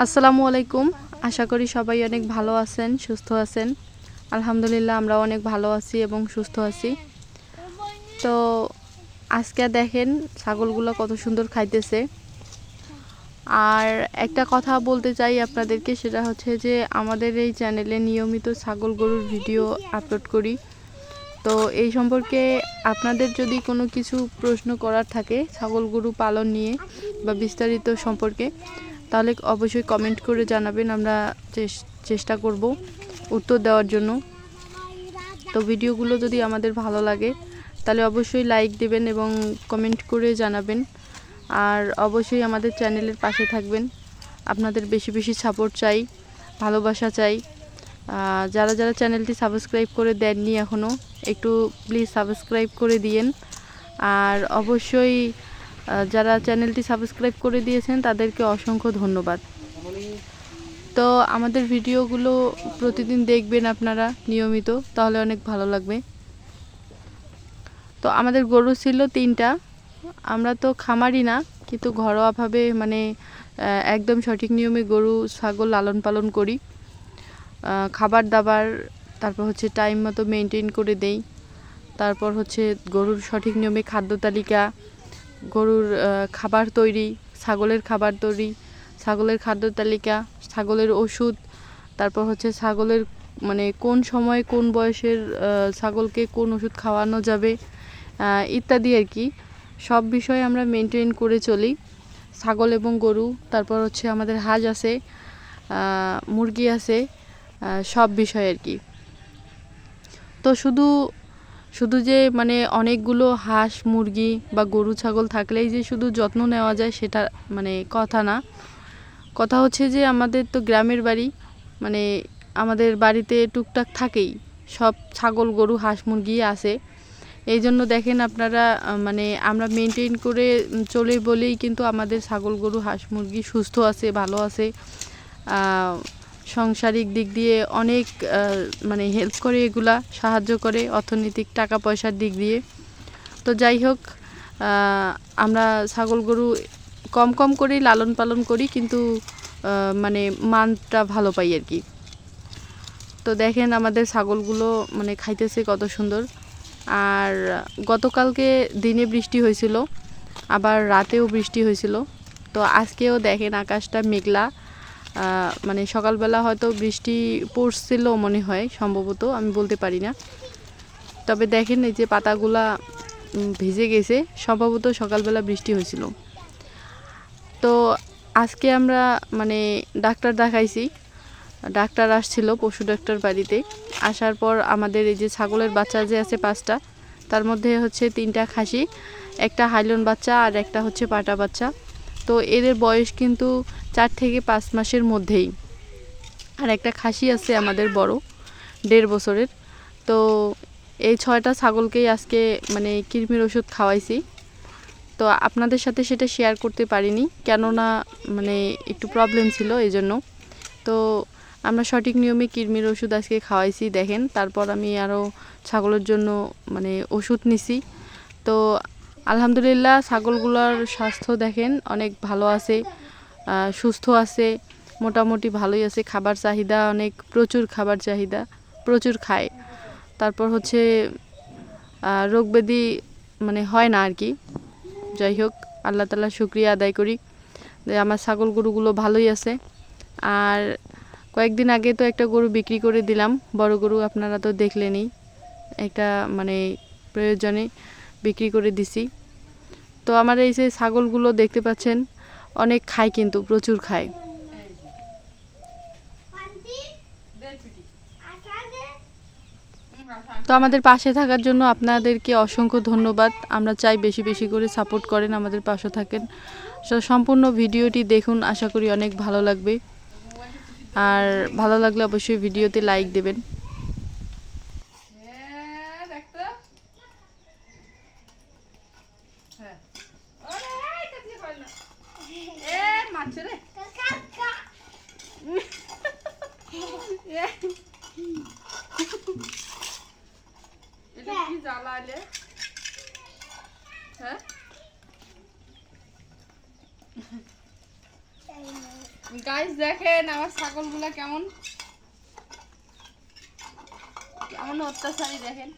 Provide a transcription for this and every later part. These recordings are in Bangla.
আসসালামু আলাইকুম। আশা করি সবাই অনেক ভালো আছেন, সুস্থ আছেন। আলহামদুলিল্লাহ আমরা অনেক ভালো আছি এবং সুস্থ আছি। তো আজকে দেখেন ছাগলগুলো কত সুন্দর খাইতেছে। আর একটা কথা বলতে চাই আপনাদেরকে, সেটা হচ্ছে যে আমাদের এই চ্যানেলে নিয়মিত ছাগল গরুর ভিডিও আপলোড করি। তো এই সম্পর্কে আপনাদের যদি কোনো কিছু প্রশ্ন করার থাকে ছাগল গরু পালন নিয়ে বা বিস্তারিত সম্পর্কে তাহলে অবশ্যই কমেন্ট করে জানাবেন, আমরা চেষ্টা করব উত্তর দেওয়ার জন্য। তো ভিডিওগুলো যদি আমাদের ভালো লাগে, তাহলে অবশ্যই লাইক দেবেন এবং কমেন্ট করে জানাবেন। আর অবশ্যই আমাদের চ্যানেলের পাশে থাকবেন। আপনাদের বেশি বেশি সাপোর্ট চাই, ভালোবাসা চাই। যারা যারা চ্যানেলটি সাবস্ক্রাইব করে দেননি এখনও একটু প্লিজ সাবস্ক্রাইব করে দিয়েন। আর অবশ্যই যারা চ্যানেলটি সাবস্ক্রাইব করে দিয়েছেন, তাদেরকে অসংখ্য ধন্যবাদ। তো আমাদের ভিডিওগুলো প্রতিদিন দেখবেন আপনারা, নিয়মিত। তাহলে অনেক ভালো লাগবে। তো আমাদের গরু ছিল তিনটা। আমরা তো খামারি না, কিন্তু ঘরোয়াভাবে মানে একদম সঠিক নিয়মে গরু, ছাগল লালন পালন করি। খাবার দাবার, তারপর হচ্ছে টাইম মতো মেনটেন করে দেই। তারপর হচ্ছে গরুর সঠিক নিয়মে খাদ্য তালিকা গরুর খাবার তৈরি, ছাগলের খাবার তৈরি, ছাগলের খাদ্য তালিকা, ছাগলের ওষুধ, তারপর হচ্ছে ছাগলের মানে কোন সময় কোন বয়সের ছাগলকে কোন ওষুধ খাওয়ানো যাবে ইত্যাদি আর কি। সব বিষয়ে আমরা মেনটেন করে চলি। ছাগল এবং গরু, তারপর হচ্ছে আমাদের হাঁস আছে মুরগি আছে সব বিষয় আর কি। তো শুধু শুধু যে মানে অনেকগুলো হাঁস, মুরগি বা গরু, ছাগল থাকলেই যে শুধু যত্ন নেওয়া যায় সেটা মানে কথা না। কথা হচ্ছে যে আমাদের তো গ্রামের বাড়ি মানে আমাদের বাড়িতে টুকটাক থাকেই। সব ছাগল, গরু, হাঁস মুরগি আছে। এই জন্য দেখেন আপনারা মানে আমরা মেনটেন করে চলে বলেই কিন্তু আমাদের ছাগল, গরু, হাঁস, মুরগি সুস্থ আছে, ভালো আছে। সাংসারিক দিক দিয়ে অনেক মানে হেল্প করে এগুলা, সাহায্য করে অর্থনৈতিক টাকা পয়সার দিক দিয়ে। তো যাই হোক আমরা ছাগল গরু কম কম করেই লালন পালন করি, কিন্তু মানে মানটা ভালো পাই আর কি। তো দেখেন আমাদের ছাগলগুলো মানে খাইতেছে কত সুন্দর। আর গতকালকে দিনে বৃষ্টি হয়েছিল, আবার রাতেও বৃষ্টি হয়েছিল। তো আজকেও দেখেন আকাশটা মেঘলা। মানে সকালবেলা হয়তো বৃষ্টি পড়ছিল মনে হয়, সম্ভবত, আমি বলতে পারি না। তবে দেখেন এই যে পাতাগুলা ভিজে গেছে, সম্ভবত সকালবেলা বৃষ্টি হয়েছিল। তো আজকে আমরা মানে ডাক্তার দেখাইছি। ডাক্তার আসছিল, পশু ডাক্তার বাড়িতে। আসার পর আমাদের এই যে ছাগলের বাচ্চা যে আছে পাঁচটা, তার মধ্যে হচ্ছে তিনটা খাসি, একটা হাইলন বাচ্চা আর একটা হচ্ছে পাটা বাচ্চা। তো এদের বয়স কিন্তু চার থেকে পাঁচ মাসের মধ্যেই। আর একটা খাসি আছে আমাদের বড়, দেড় বছরের। তো এই ছয়টা ছাগলকেই আজকে মানে কৃমির ওষুধ খাওয়াইছি। তো আপনাদের সাথে সেটা শেয়ার করতে পারিনি, কেননা মানে একটু প্রবলেম ছিল এই জন্য তো আমরা সঠিক নিয়মে কৃমির ওষুধ আজকে খাওয়াইছি, দেখেন। তারপর আমি আরও ছাগলের জন্য মানে ওষুধ নিছি। তো আলহামদুলিল্লাহ, ছাগলগুলোর স্বাস্থ্য দেখেন অনেক ভালো আছে সুস্থ আছে, মোটামুটি ভালোই আছে, খাবার চাহিদা অনেক, প্রচুর খাবার চাহিদা, প্রচুর খায়। তারপর হচ্ছে রোগ ব্যাধি মানে হয় না আর কি। যাই হোক, আল্লাহ তালা শুক্রিয়া আদায় করি যে আমার ছাগল গরুগুলো ভালোই আছে। আর কয়েকদিন আগে তো একটা গরু বিক্রি করে দিলাম, বড় গরু আপনারা তো দেখলেনই, একটা মানে প্রয়োজনে। বিক্রি করে দিছি। তো আমার এই যে ছাগলগুলো দেখতে পাচ্ছেন, অনেক খায় কিন্তু, প্রচুর খায়। তো আমাদের পাশে থাকার জন্য আপনাদেরকে অসংখ্য ধন্যবাদ। আমরা চাই বেশি বেশি করে সাপোর্ট করেন, আমাদের পাশে থাকেন। সম্পূর্ণ ভিডিওটি দেখুন, আশা করি অনেক ভালো লাগবে। আর ভালো লাগলে অবশ্যই ভিডিওতে লাইক দেবেন। এটা কি জ্বালালে? হ্যাঁ? গাইস দেখেন আমার ছাগলগুলা কেমন। কেমন অত্যাচারী দেখেন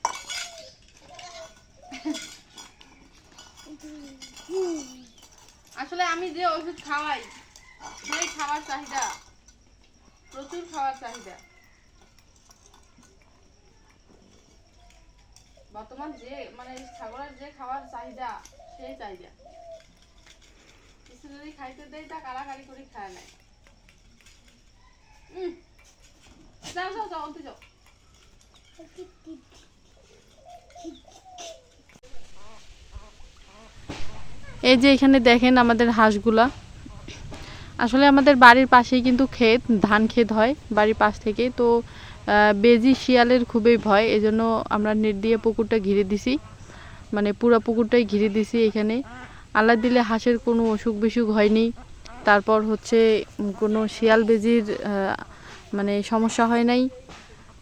আসলে আমি যে ওষুধ খাওয়াই, সেই খাওয়ার চাহিদা, প্রচুর খাওয়ার চাহিদা। বর্তমান যে মানে ছাগলের যে খাওয়ার চাহিদা, সেই চাহিদা। কিছু যদি খাইতে দেয় তা কাড়াকাড়ি করে খায় নাই। যাও যাও যাও যাও। এই যে এখানে দেখেন আমাদের হাঁসগুলা। আসলে আমাদের বাড়ির পাশেই কিন্তু ক্ষেত, ধান ক্ষেত হয় বাড়ির পাশ থেকে তো বেজি শিয়ালের খুবই ভয়, এজন্য আমরা নেট দিয়ে পুকুরটা ঘিরে দিছি। মানে পুরো পুকুরটাই ঘিরে দিছি এখানে। আল্লাহ দিলে হাঁসের কোনো অসুখ বিসুখ হয়নি। তারপর হচ্ছে কোনো শিয়াল বেজির মানে সমস্যা হয় নাই।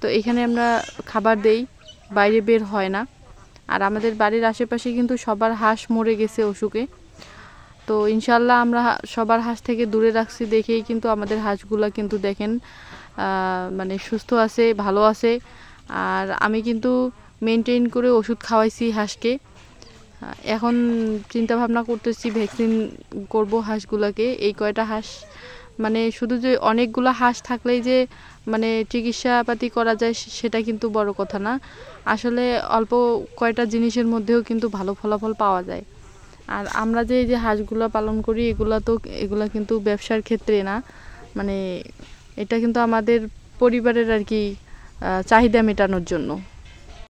তো এখানে আমরা খাবার দেই, বাইরে বের হয় না। আর আমাদের বাড়ির আশেপাশে কিন্তু সবার হাঁস মরে গেছে অসুখে। তো ইনশাল্লাহ আমরা সবার হাঁস থেকে দূরে রাখছি দেখেই কিন্তু আমাদের হাঁসগুলা কিন্তু দেখেন মানে সুস্থ আছে, ভালো আছে। আর আমি কিন্তু মেনটেন করে ওষুধ খাওয়াইছি হাঁসকে। এখন চিন্তা ভাবনা করতেছি ভ্যাকসিন করব হাঁসগুলোকে। এই কয়টা হাঁস মানে শুধু যে অনেকগুলো হাঁস থাকলেই যে মানে চিকিৎসাপাতি করা যায় সেটা কিন্তু বড় কথা না। আসলে অল্প কয়টা জিনিসের মধ্যেও কিন্তু ভালো ফলাফল পাওয়া যায়। আর আমরা যে এই যে হাঁসগুলো পালন করি, এগুলো তো এগুলো কিন্তু ব্যবসার ক্ষেত্রে না। মানে এটা কিন্তু আমাদের পরিবারের আর কি চাহিদা মেটানোর জন্য।